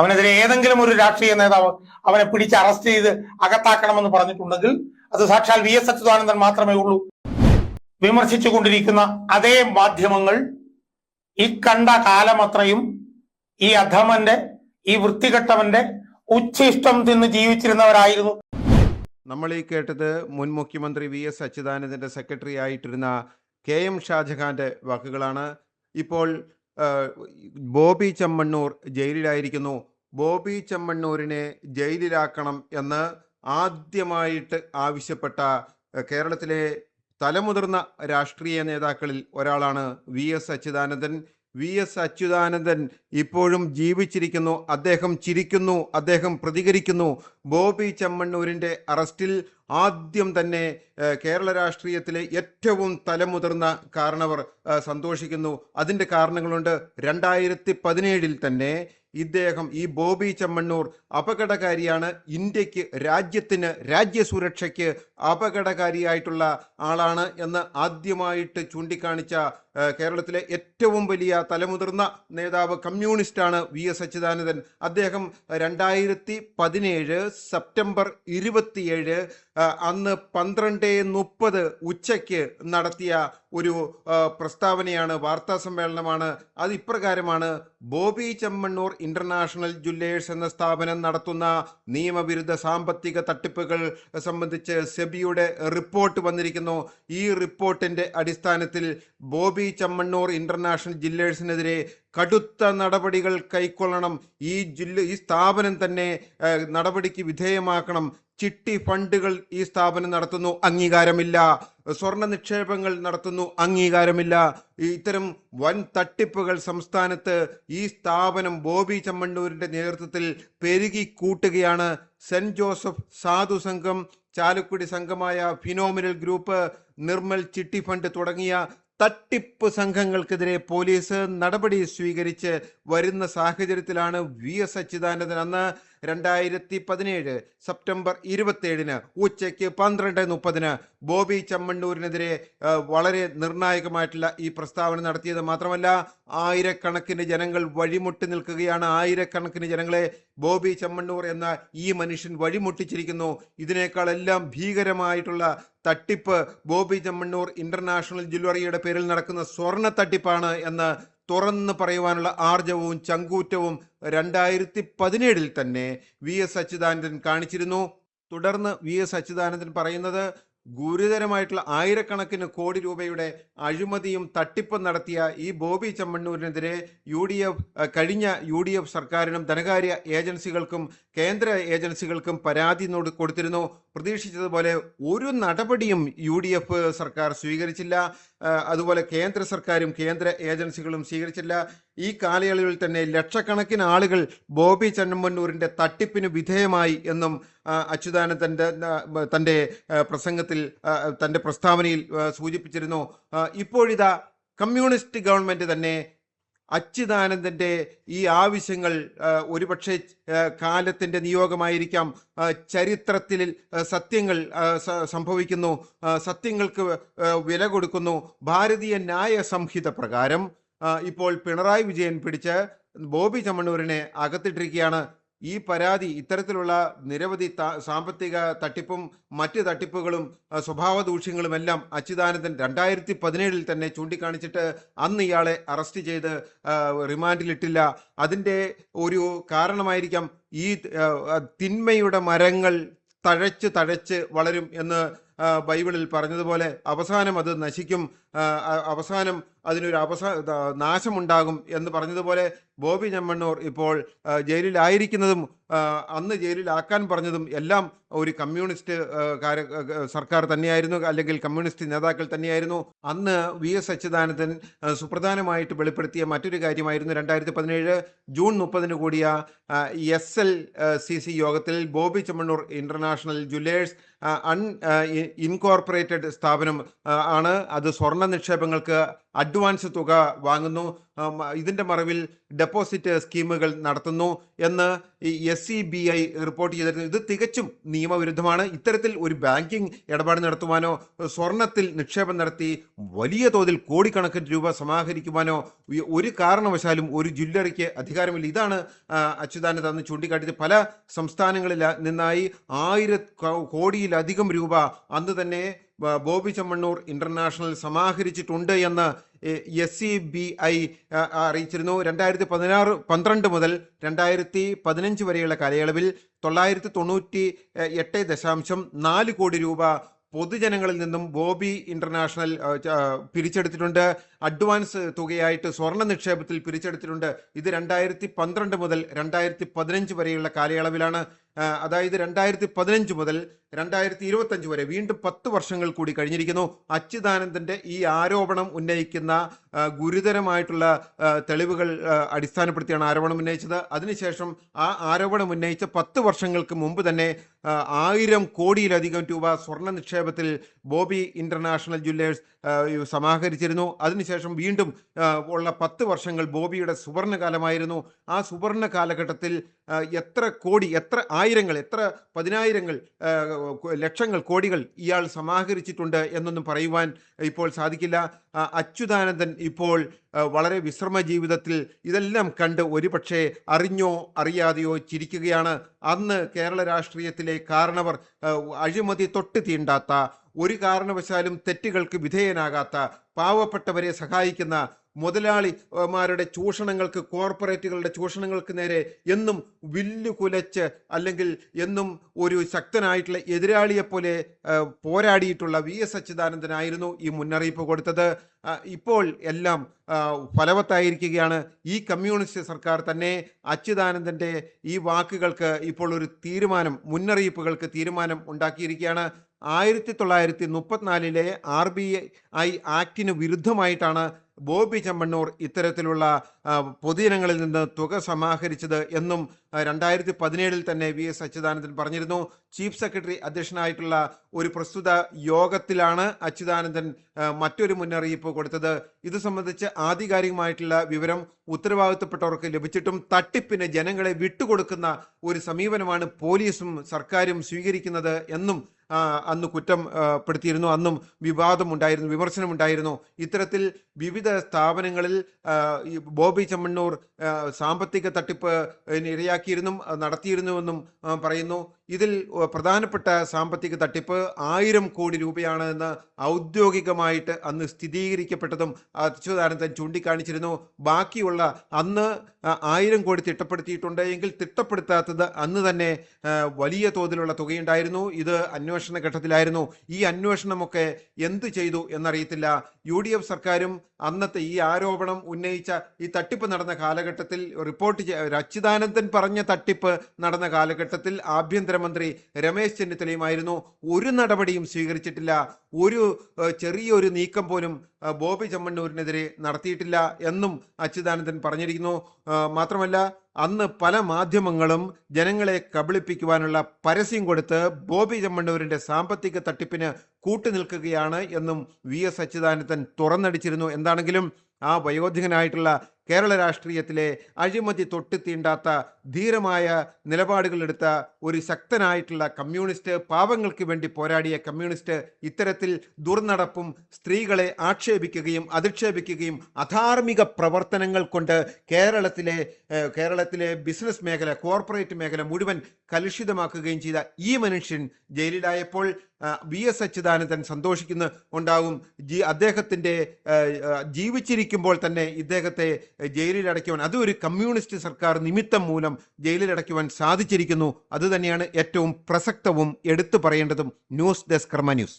അവനെതിരെ ഏതെങ്കിലും ഒരു രാഷ്ട്രീയ നേതാവ് അവനെ പിടിച്ച് അറസ്റ്റ് ചെയ്ത് അകത്താക്കണമെന്ന് പറഞ്ഞിട്ടുണ്ടെങ്കിൽ അത് സാക്ഷാൽ വി എസ് അച്യുതാനന്ദൻ മാത്രമേ ഉള്ളൂ. വിമർശിച്ചു കൊണ്ടിരിക്കുന്ന അതേ മാധ്യമങ്ങൾ ഈ കണ്ട കാലമത്രയും ഈ അധമന്റെ ഈ വൃത്തികെട്ടവന്റെ ഉച്ഛിഷ്ടം തിന്ന് ജീവിച്ചിരുന്നവരായിരുന്നു. നമ്മൾ ഈ കേട്ടത് മുൻ മുഖ്യമന്ത്രി വി എസ് അച്യുതാനന്ദന്റെ സെക്രട്ടറി ആയിട്ടിരുന്ന കെ എം ഷാജഹാന്റെ വാക്കുകളാണ്. ഇപ്പോൾ ബോബി ചെമ്മണ്ണൂർ ജയിലിലായിരിക്കുന്നു. ബോബി ചെമ്മണ്ണൂരിനെ ജയിലിലാക്കണം എന്ന് ആദ്യമായിട്ട് ആവശ്യപ്പെട്ട കേരളത്തിലെ തലമുതിർന്ന രാഷ്ട്രീയ നേതാക്കളിൽ ഒരാളാണ് V S Achuthanandan. V S Achuthanandan ഇപ്പോഴും ജീവിച്ചിരിക്കുന്നു അദ്ദേഹം ചിരിക്കുന്നു അദ്ദേഹം പ്രതികരിക്കുന്നു. ബോബി ചെമ്മണ്ണൂരിന്റെ അറസ്റ്റിൽ ആദ്യം തന്നെ കേരള രാഷ്ട്രീയത്തിലെ ഏറ്റവും തലമുതിർന്ന കാരണവർ സന്തോഷിക്കുന്നു. അതിന്റെ കാരണങ്ങളുണ്ട്. രണ്ടായിരത്തി പതിനേഴിൽ തന്നെ ഇദ്ദേഹം ഈ ബോബി ചെമ്മണ്ണൂർ അപകടകാരിയാണ്. ഇന്ത്യയ്ക്ക് രാജ്യത്തിന് രാജ്യസുരക്ഷയ്ക്ക് അപകടകാരിയായിട്ടുള്ള ആളാണ് എന്ന് ആദ്യമായിട്ട് ചൂണ്ടിക്കാണിച്ച കേരളത്തിലെ ഏറ്റവും വലിയ തലമുതിർന്ന നേതാവ് കമ്മ്യൂണിസ്റ്റാണ് വി എസ് അച്യുതാനന്ദൻ. അദ്ദേഹം രണ്ടായിരത്തി പതിനേഴ് സെപ്റ്റംബർ ഇരുപത്തിയേഴ് അന്ന് പന്ത്രണ്ട് മുപ്പത് ഉച്ചയ്ക്ക് നടത്തിയ ഒരു പ്രസ്താവനയാണ് വാർത്താ സമ്മേളനമാണ്. അത് ഇപ്രകാരമാണ്. ബോബി ചെമ്മണ്ണൂർ ഇന്റർനാഷണൽ ജ്വല്ലേഴ്സ് എന്ന സ്ഥാപനം നടത്തുന്ന നിയമവിരുദ്ധ സാമ്പത്തിക തട്ടിപ്പുകൾ സംബന്ധിച്ച് സെബിയുടെ റിപ്പോർട്ട് വന്നിരിക്കുന്നു. ഈ റിപ്പോർട്ടിന്റെ അടിസ്ഥാനത്തിൽ ബോബി ചെമ്മണ്ണൂർ ഇന്റർനാഷണൽ ജില്ലേഴ്സിനെതിരെ കടുത്ത നടപടികൾ കൈക്കൊള്ളണം. ഈ ജില്ല ഈ സ്ഥാപനം തന്നെ നടപടിക്ക് വിധേയമാക്കണം. ചിട്ടി ഫണ്ടുകൾ ഈ സ്ഥാപനം നടത്തുന്നു അംഗീകാരമില്ല. സ്വർണ നിക്ഷേപങ്ങൾ നടത്തുന്നു അംഗീകാരമില്ല. ഇത്തരം വൻ തട്ടിപ്പുകൾ സംസ്ഥാനത്ത് ഈ സ്ഥാപനം ബോബി ചമ്മണ്ണൂരിന്റെ നേതൃത്വത്തിൽ പെരുകി കൂട്ടുകയാണ്. സെന്റ് ജോസഫ് സാധു സംഘം Chalakudy സംഘമായ phenomenal group Nirmal chitty fund തുടങ്ങിയ തട്ടിപ്പ് സംഘങ്ങൾക്കെതിരെ പോലീസ് നടപടി സ്വീകരിച്ച് വരുന്ന സാഹചര്യത്തിലാണ് വി എസ് അച്യുതാനന്ദൻ അന്ന് രണ്ടായിരത്തി പതിനേഴ് സെപ്റ്റംബർ ഇരുപത്തിയേഴിന് ഉച്ചയ്ക്ക് പന്ത്രണ്ട് മുപ്പതിന് ബോബി ചമ്മണ്ണൂരിനെതിരെ വളരെ നിർണായകമായിട്ടുള്ള ഈ പ്രസ്താവന നടത്തിയത് മാത്രമല്ല ആയിരക്കണക്കിന് ജനങ്ങൾ വഴിമുട്ടി നിൽക്കുകയാണ്. ആയിരക്കണക്കിന് ജനങ്ങളെ ബോബി ചമ്മണ്ണൂർ എന്ന ഈ മനുഷ്യൻ വഴിമുട്ടിച്ചിരിക്കുന്നു. ഇതിനേക്കാളെല്ലാം ഭീകരമായിട്ടുള്ള തട്ടിപ്പ് ബോബി ചമ്മണ്ണൂർ ഇന്റർനാഷണൽ ജ്വല്ലറിയുടെ പേരിൽ നടക്കുന്ന സ്വർണ തട്ടിപ്പാണ് എന്ന് തുറന്ന് പറയുവാനുള്ള ആർജവും ചങ്കൂറ്റവും രണ്ടായിരത്തി പതിനേഴിൽ തന്നെ വി എസ് അച്യുതാനന്ദൻ കാണിച്ചിരുന്നു. തുടർന്ന് വി എസ് അച്യുതാനന്ദൻ പറയുന്നത് ഗുരുതരമായിട്ടുള്ള ആയിരക്കണക്കിന് കോടി രൂപയുടെ അഴിമതിയും തട്ടിപ്പും നടത്തിയ ഈ ബോബി ചെമ്മണ്ണൂരിനെതിരെ യു ഡി എഫ് കഴിഞ്ഞ യു ഡി എഫ് സർക്കാരിനും ധനകാര്യ ഏജൻസികൾക്കും കേന്ദ്ര ഏജൻസികൾക്കും പരാതി കൊടുത്തിരുന്നു. പ്രതീക്ഷിച്ചതുപോലെ ഒരു നടപടിയും യു ഡി എഫ് സർക്കാർ സ്വീകരിച്ചില്ല. അതുപോലെ കേന്ദ്ര സർക്കാരും കേന്ദ്ര ഏജൻസികളും സ്വീകരിച്ചില്ല. ഈ കാലയളവിൽ തന്നെ ലക്ഷക്കണക്കിന് ആളുകൾ ബോബി ചെമ്മണ്ണൂരിന്റെ തട്ടിപ്പിന് വിധേയമായി എന്നും അച്യുതാനന്ദന്റെ തന്റെ പ്രസംഗത്തിൽ തന്റെ പ്രസ്താവനയിൽ സൂചിപ്പിച്ചിരുന്നു. ഇപ്പോഴിതാ കമ്മ്യൂണിസ്റ്റ് ഗവൺമെന്റ് തന്നെ അച്യുതാനന്ദന്റെ ഈ ആവശ്യങ്ങൾ ഒരുപക്ഷെ കാലത്തിന്റെ നിയോഗമായിരിക്കാം. ചരിത്രത്തിൽ സത്യങ്ങൾ സംഭവിക്കുന്നു. സത്യങ്ങൾക്ക് വില കൊടുക്കുന്നു. ഭാരതീയ ന്യായ സംഹിത പ്രകാരം ഇപ്പോൾ പിണറായി വിജയൻ പിടിച്ച് ബോബി ചമ്മണ്ണൂരിനെ അകത്തിട്ടിരിക്കുകയാണ്. ഈ പരാതി ഇത്തരത്തിലുള്ള നിരവധി സാമ്പത്തിക തട്ടിപ്പും മറ്റ് തട്ടിപ്പുകളും സ്വഭാവ ദൂഷ്യങ്ങളുമെല്ലാം അച്യുതാനന്ദൻ രണ്ടായിരത്തി പതിനേഴിൽ തന്നെ ചൂണ്ടിക്കാണിച്ചിട്ട് അന്ന് ഇയാളെ അറസ്റ്റ് ചെയ്ത് റിമാൻഡിലിട്ടില്ല. അതിന്റെ ഒരു കാരണമായിരിക്കാം ഈ തിന്മയുടെ മരങ്ങൾ തഴച്ച് തഴച്ച് വളരും എന്ന് ബൈബിളിൽ പറഞ്ഞതുപോലെ അവസാനം അത് നശിക്കും. അവസാനം അതിനൊരു അവസാന നാശമുണ്ടാകും എന്ന് പറഞ്ഞതുപോലെ ബോബി ചെമ്മണ്ണൂർ ഇപ്പോൾ ജയിലിലായിരിക്കുന്നതും അന്ന് ജയിലിലാക്കാൻ പറഞ്ഞതും എല്ലാം ഒരു കമ്മ്യൂണിസ്റ്റ് കാര സർക്കാർ തന്നെയായിരുന്നു അല്ലെങ്കിൽ കമ്മ്യൂണിസ്റ്റ് നേതാക്കൾ തന്നെയായിരുന്നു. അന്ന് വി എസ് അച്യുതാനന്ദൻ സുപ്രധാനമായിട്ട് വെളിപ്പെടുത്തിയ മറ്റൊരു കാര്യമായിരുന്നു രണ്ടായിരത്തി പതിനേഴ് ജൂൺ മുപ്പതിന് കൂടിയ എസ് എൽ സി സി യോഗത്തിൽ Boby Chemmanur international jewellers unincorporated സ്ഥാപനം ആണ്. അത് സ്വർണ സ്വർണ നിക്ഷേപങ്ങൾക്ക് അഡ്വാൻസ് തുക വാങ്ങുന്നു. ഇതിന്റെ മറവിൽ ഡെപ്പോസിറ്റ് സ്കീമുകൾ നടത്തുന്നു എന്ന് എസ് ബി ഐ റിപ്പോർട്ട് ചെയ്തിരുന്നു. ഇത് തികച്ചും നിയമവിരുദ്ധമാണ്. ഇത്തരത്തിൽ ഒരു ബാങ്കിംഗ് ഇടപാട് നടത്തുവാനോ സ്വർണത്തിൽ നിക്ഷേപം നടത്തി വലിയ തോതിൽ കോടിക്കണക്കിന് രൂപ സമാഹരിക്കുവാനോ ഒരു കാരണവശാലും ഒരു ജില്ലറിക്ക് അധികാരമില്ല. ഇതാണ് അച്യുതാനന്ദ അന്ന് ചൂണ്ടിക്കാട്ടിയത്. പല സംസ്ഥാനങ്ങളിൽ നിന്നായി ആയിര കോടിയിലധികം രൂപ അന്ന് തന്നെ ബോബി ചെമ്മണ്ണൂർ ഇന്റർനാഷണൽ സമാഹരിച്ചിട്ടുണ്ട് എന്ന് എസ് സി ബി ഐ അറിയിച്ചിരുന്നു. രണ്ടായിരത്തി പതിനാറ് പന്ത്രണ്ട് മുതൽ രണ്ടായിരത്തി പതിനഞ്ച് വരെയുള്ള കാലയളവിൽ തൊള്ളായിരത്തി തൊണ്ണൂറ്റി എട്ട് ദശാംശം നാല് കോടി രൂപ പൊതുജനങ്ങളിൽ നിന്നും ബോബി ഇന്റർനാഷണൽ പിരിച്ചെടുത്തിട്ടുണ്ട്. അഡ്വാൻസ് തുകയായിട്ട് സ്വർണ നിക്ഷേപത്തിൽ പിരിച്ചെടുത്തിട്ടുണ്ട്. ഇത് രണ്ടായിരത്തി പന്ത്രണ്ട് മുതൽ രണ്ടായിരത്തി പതിനഞ്ച് വരെയുള്ള കാലയളവിലാണ്. അതായത് രണ്ടായിരത്തി പതിനഞ്ച് മുതൽ രണ്ടായിരത്തി ഇരുപത്തഞ്ച് വരെ വീണ്ടും പത്ത് വർഷങ്ങൾ കൂടി കഴിഞ്ഞിരിക്കുന്നു. അച്യുതാനന്ദന്റെ ഈ ആരോപണം ഉന്നയിക്കുന്ന ഗുരുതരമായിട്ടുള്ള തെളിവുകൾ അടിസ്ഥാനപ്പെടുത്തിയാണ് ആരോപണം ഉന്നയിച്ചത്. അതിനുശേഷം ആ ആരോപണം ഉന്നയിച്ച പത്ത് വർഷങ്ങൾക്ക് മുമ്പ് തന്നെ ആയിരം കോടിയിലധികം രൂപ സ്വർണ നിക്ഷേപത്തിൽ ബോബി ഇന്റർനാഷണൽ ജ്വല്ലേഴ്സ് സമാഹരിച്ചിരുന്നു. അതിനുശേഷം വീണ്ടും ഉള്ള പത്ത് വർഷങ്ങൾ ബോബിയുടെ സുവർണകാലമായിരുന്നു. ആ സുവർണ കാലഘട്ടത്തിൽ എത്ര കോടി എത്ര ആയിരങ്ങൾ എത്ര പതിനായിരങ്ങൾ ലക്ഷങ്ങൾ കോടികൾ ഇയാൾ സമാഹരിച്ചിട്ടുണ്ട് എന്നൊന്നും പറയുവാൻ ഇപ്പോൾ സാധിക്കില്ല. അച്യുതാനന്ദൻ ഇപ്പോൾ വളരെ വിശ്രമ ജീവിതത്തിൽ ഇതെല്ലാം കണ്ട് ഒരുപക്ഷെ അറിഞ്ഞോ അറിയാതെയോ ചിരിക്കുകയാണ്. അന്ന് കേരള രാഷ്ട്രീയത്തിലെ കാരണവർ അഴിമതി തൊട്ട് തീണ്ടാത്ത ഒരു കാരണവശാലും തെറ്റുകൾക്ക് വിധേയനാകാത്ത പാവപ്പെട്ടവരെ സഹായിക്കുന്ന മുതലാളിമാരുടെ ചൂഷണങ്ങൾക്ക് കോർപ്പറേറ്റുകളുടെ ചൂഷണങ്ങൾക്ക് നേരെ എന്നും വില്ലു കുലച്ച് അല്ലെങ്കിൽ എന്നും ഒരു ശക്തനായിട്ടുള്ള എതിരാളിയെ പോലെ പോരാടിയിട്ടുള്ള വി എസ് അച്യുതാനന്ദനായിരുന്നു ഈ മുന്നറിയിപ്പ് കൊടുത്തത്. ഇപ്പോൾ എല്ലാം ഫലവത്തായിരിക്കുകയാണ്. ഈ കമ്മ്യൂണിസ്റ്റ് സർക്കാർ തന്നെ അച്യുതാനന്ദന്റെ ഈ വാക്കുകൾക്ക് ഇപ്പോൾ ഒരു തീരുമാനം മുന്നറിയിപ്പുകൾക്ക് തീരുമാനം ഉണ്ടാക്കിയിരിക്കുകയാണ്. ആയിരത്തി തൊള്ളായിരത്തി മുപ്പത്തിനാലിലെ ആർ ബി ഐ ആക്ടിന് വിരുദ്ധമായിട്ടാണ് ബോബി ചെമ്മണ്ണൂർ ഇത്തരത്തിലുള്ള പൊതുജനങ്ങളിൽ നിന്ന് തുക സമാഹരിച്ചത് എന്നും രണ്ടായിരത്തി പതിനേഴിൽ തന്നെ വി എസ് അച്യുതാനന്ദൻ പറഞ്ഞിരുന്നു. ചീഫ് സെക്രട്ടറി അധ്യക്ഷനായിട്ടുള്ള ഒരു പ്രസ്തുത യോഗത്തിലാണ് അച്യുതാനന്ദൻ മറ്റൊരു മുന്നറിയിപ്പ് കൊടുത്തത്. ഇത് സംബന്ധിച്ച് ആധികാരികമായിട്ടുള്ള വിവരം ഉത്തരവാദിത്തപ്പെട്ടവർക്ക് ലഭിച്ചിട്ടും തട്ടിപ്പിന് ജനങ്ങളെ വിട്ടുകൊടുക്കുന്ന ഒരു സമീപനമാണ് പോലീസും സർക്കാരും സ്വീകരിക്കുന്നത് എന്നും അന്ന് കുറ്റം പെടുത്തിയിരുന്നു. അന്നും വിവാദമുണ്ടായിരുന്നു വിമർശനമുണ്ടായിരുന്നു. ഇത്തരത്തിൽ വിവിധ സ്ഥാപനങ്ങളിൽ ബോബി ചെമ്മണ്ണൂർ സാമ്പത്തിക തട്ടിപ്പ് ഇരയാക്കിയിരുന്നു നടത്തിയിരുന്നുവെന്നും പറയുന്നു. ഇതിൽ പ്രധാനപ്പെട്ട സാമ്പത്തിക തട്ടിപ്പ് ആയിരം കോടി രൂപയാണ് എന്ന് ഔദ്യോഗികമായിട്ട് അന്ന് സ്ഥിരീകരിക്കപ്പെട്ടതും അച്യുതാനന്ദൻ ചൂണ്ടിക്കാണിച്ചിരുന്നു. ബാക്കിയുള്ള അന്ന് ആയിരം കോടി തിട്ടപ്പെടുത്തിയിട്ടുണ്ട് എങ്കിൽ തിട്ടപ്പെടുത്താത്തത് അന്ന് തന്നെ വലിയ തോതിലുള്ള തുകയുണ്ടായിരുന്നു. ഇത് അന്വേഷണ ഘട്ടത്തിലായിരുന്നു. ഈ അന്വേഷണമൊക്കെ എന്ത് ചെയ്തു എന്നറിയത്തില്ല. യു ഡി എഫ് സർക്കാരും അന്നത്തെ ഈ ആരോപണം ഉന്നയിച്ച ഈ തട്ടിപ്പ് നടന്ന കാലഘട്ടത്തിൽ റിപ്പോർട്ട് അച്യുതാനന്ദൻ പറഞ്ഞ തട്ടിപ്പ് നടന്ന കാലഘട്ടത്തിൽ ആഭ്യന്തരമന്ത്രി രമേശ് ചെന്നിത്തലയുമായിരുന്നു. ഒരു നടപടിയും സ്വീകരിച്ചിട്ടില്ല. ഒരു ചെറിയൊരു നീക്കം പോലും ബോബി ചെമ്മണ്ണൂരിനെതിരെ നടത്തിയിട്ടില്ല എന്നും അച്യുതാനന്ദൻ പറഞ്ഞിരിക്കുന്നു. മാത്രമല്ല അന്ന് പല മാധ്യമങ്ങളും ജനങ്ങളെ കബളിപ്പിക്കുവാനുള്ള പരസ്യം കൊടുത്ത് ബോബി ചെമ്മണ്ണൂരിന്റെ സാമ്പത്തിക തട്ടിപ്പിന് കൂട്ടുനിൽക്കുകയാണ് എന്നും വി എസ് അച്യുതാനന്ദൻ തുറന്നടിച്ചിരുന്നു. എന്താണെങ്കിലും ആ വയോധികനായിട്ടുള്ള കേരള രാഷ്ട്രീയത്തിലെ അഴിമതി തൊട്ട് തീണ്ടാത്ത ധീരമായ നിലപാടുകളെടുത്ത ഒരു ശക്തനായിട്ടുള്ള കമ്മ്യൂണിസ്റ്റ് പാവങ്ങൾക്ക് വേണ്ടി പോരാടിയ കമ്മ്യൂണിസ്റ്റ് ഇത്തരത്തിൽ ദുർനടപ്പും സ്ത്രീകളെ ആക്ഷേപിക്കുകയും അധിക്ഷേപിക്കുകയും അധാർമിക പ്രവർത്തനങ്ങൾ കൊണ്ട് കേരളത്തിലെ കേരളത്തിലെ ബിസിനസ് മേഖല കോർപ്പറേറ്റ് മേഖല മുഴുവൻ കലുഷിതമാക്കുകയും ചെയ്ത ഈ മനുഷ്യൻ ജയിലിലായപ്പോൾ വി എസ് അച്യുതാനന്ദൻ സന്തോഷിക്കുന്ന ഉണ്ടാകും ജി ആ, ജീവിച്ചിരിക്കുമ്പോൾ തന്നെ ഇദ്ദേഹത്തെ ജയിലിൽ അടയ്ക്കുവാൻ അതും ഒരു കമ്മ്യൂണിസ്റ്റ് സർക്കാർ നിമിത്തം മൂലം ജയിലിൽ അടയ്ക്കുവാൻ സാധിച്ചിരിക്കുന്നു അതുതന്നെയാണ് ഏറ്റവും പ്രസക്തവും എടുത്തു പറയേണ്ടതും ന്യൂസ് ഡെസ്ക് കർമ്മ ന്യൂസ്.